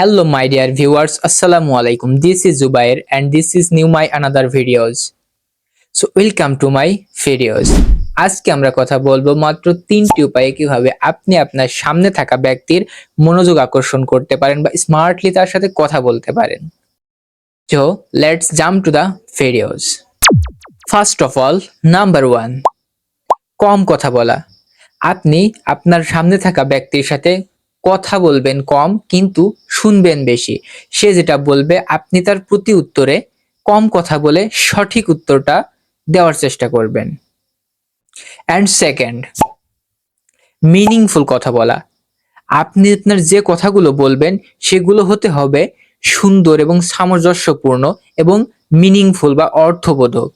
Hello, my dear viewers. Assalamu alaikum. This is Zubair and this is new my another videos. So, welcome to my videos. আজকে আমরা কথা বলব মাত্র তিনটি উপায়ে কীভাবে আপনি আপনার সামনে থাকা ব্যক্তির মনোযোগ আকর্ষণ করতে পারেন বা স্মার্টলি তার সাথে কথা বলতে পারেন। So let's jump to the videos first of all number one কম কথা বলা। আপনি আপনার সামনে থাকা ব্যক্তির সাথে কথা বলবেন কম, কিন্তু শুনবেন বেশি। সে যেটা বলবে, আপনি তার প্রতি উত্তরে কম কথা বলে সঠিক উত্তরটা দেওয়ার চেষ্টা করবেন। অ্যান্ড সেকেন্ড মিনিংফুল কথা বলা। আপনি আপনার যে কথাগুলো বলবেন, সেগুলো হতে হবে সুন্দর এবং সামঞ্জস্যপূর্ণ এবং মিনিংফুল বা অর্থবোধক,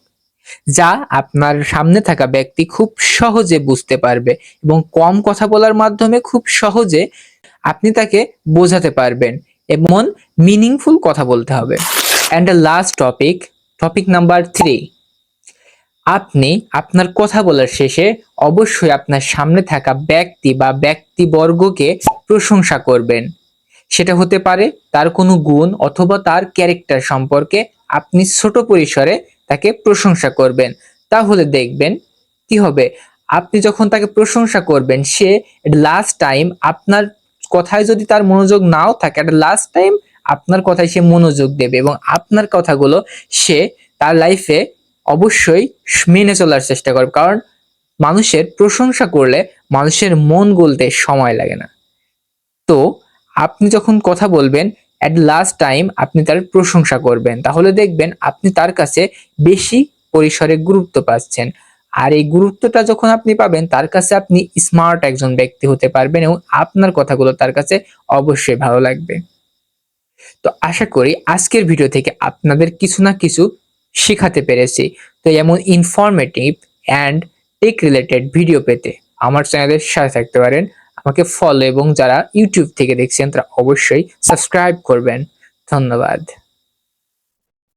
যা আপনার সামনে থাকা ব্যক্তি খুব সহজে বুঝতে পারবে এবং কম কথা বলার মাধ্যমে খুব সহজে আপনি তাকে বোঝাতে পারবেন এবং মিনিংফুল কথা বলতে হবে। And the last topic topic number three আপনি আপনার কথা বলার শেষে অবশ্যই আপনার সামনে থাকা ব্যক্তি বা ব্যক্তিবর্গকে প্রশংসা করবেন। সেটা হতে পারে তার কোনো গুণ অথবা তার ক্যারেক্টার সম্পর্কে আপনি ছোট পরিসরে তাকে প্রশংসা করবেন। তাহলে দেখবেন কি হবে? আপনি যখন তাকে প্রশংসা করবেন, সে লাস্ট টাইম আপনার কথায় যদি তার মনোযোগ নাও থাকে একটা লাস্ট টাইম আপনার কথায় সে মনোযোগ দেবে এবং আপনার কথাগুলো সে তার লাইফে অবশ্যই মেনে চলার চেষ্টা করবে। কারণ মানুষের প্রশংসা করলে মানুষের মন গলতে সময় লাগে না। তো আপনি যখন কথা বলবেন অ্যাট লাস্ট টাইম আপনি তার প্রশংসা করবেন। তাহলে দেখবেন আপনি তার কাছে বেশি পরিসরে গুরুত্ব পাচ্ছেন। আর এই গুরুত্বটা যখন আপনি পাবেন, তার কাছে আপনি স্মার্ট একজন ব্যক্তি হতে পারবেন এবং আপনার কথাগুলো তার কাছে অবশ্যই ভালো লাগবে। তো আশা করি আজকের ভিডিও থেকে আপনাদের কিছু না কিছু শেখাতে পেরেছি। তো এমন informative and tech related video পেতে আমার চ্যানেলের সাথে থাকতে পারেন। আমাকে ফলো এবং যারা ইউটিউব থেকে দেখছেন, তারা অবশ্যই সাবস্ক্রাইব করবেন। ধন্যবাদ।